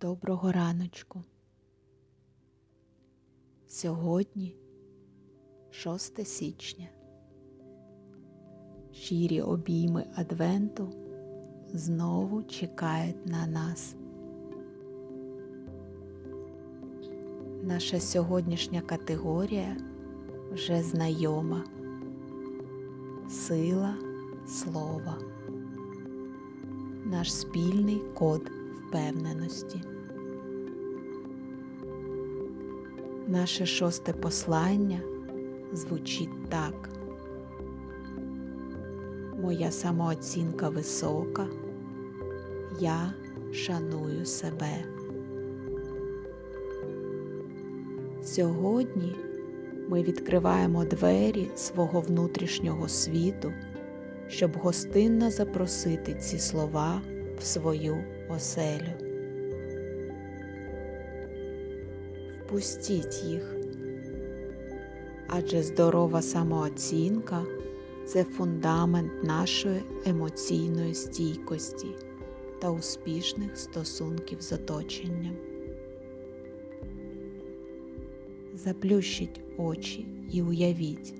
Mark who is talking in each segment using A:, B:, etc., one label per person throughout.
A: Доброго раночку. Сьогодні 6 січня. Щирі обійми Адвенту знову чекають на нас. Наша сьогоднішня категорія вже знайома. Сила слова. Наш спільний код впевненості. Наше шосте послання звучить так. Моя самооцінка висока, я шаную себе. Сьогодні ми відкриваємо двері свого внутрішнього світу, щоб гостинно запросити ці слова в свою оселю. Впустіть їх, адже здорова самооцінка це фундамент нашої емоційної стійкості та успішних стосунків з оточенням. Заплющіть очі і уявіть,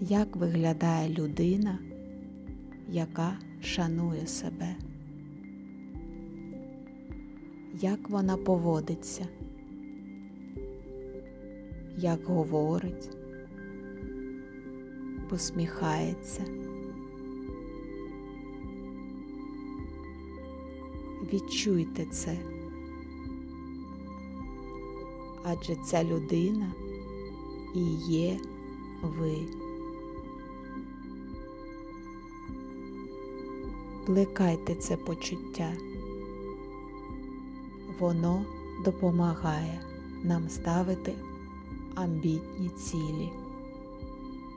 A: як виглядає людина, яка шанує себе, як вона поводиться, як говорить, посміхається. Відчуйте це, адже ця людина і є ви. Плекайте це почуття. Воно допомагає нам ставити амбітні цілі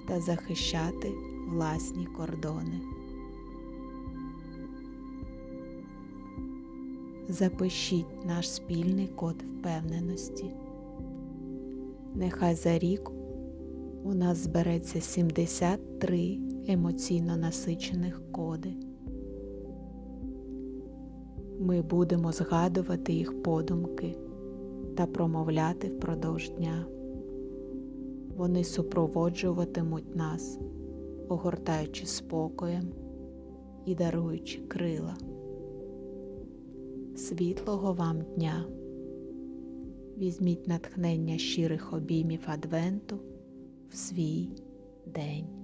A: та захищати власні кордони. Запишіть наш спільний код впевненості. Нехай за рік у нас збереться 73 емоційно насичених коди. Ми будемо згадувати їх подумки та промовляти впродовж дня. Вони супроводжуватимуть нас, огортаючи спокоєм і даруючи крила. Світлого вам дня! Візьміть натхнення щирих обіймів Адвенту в свій день.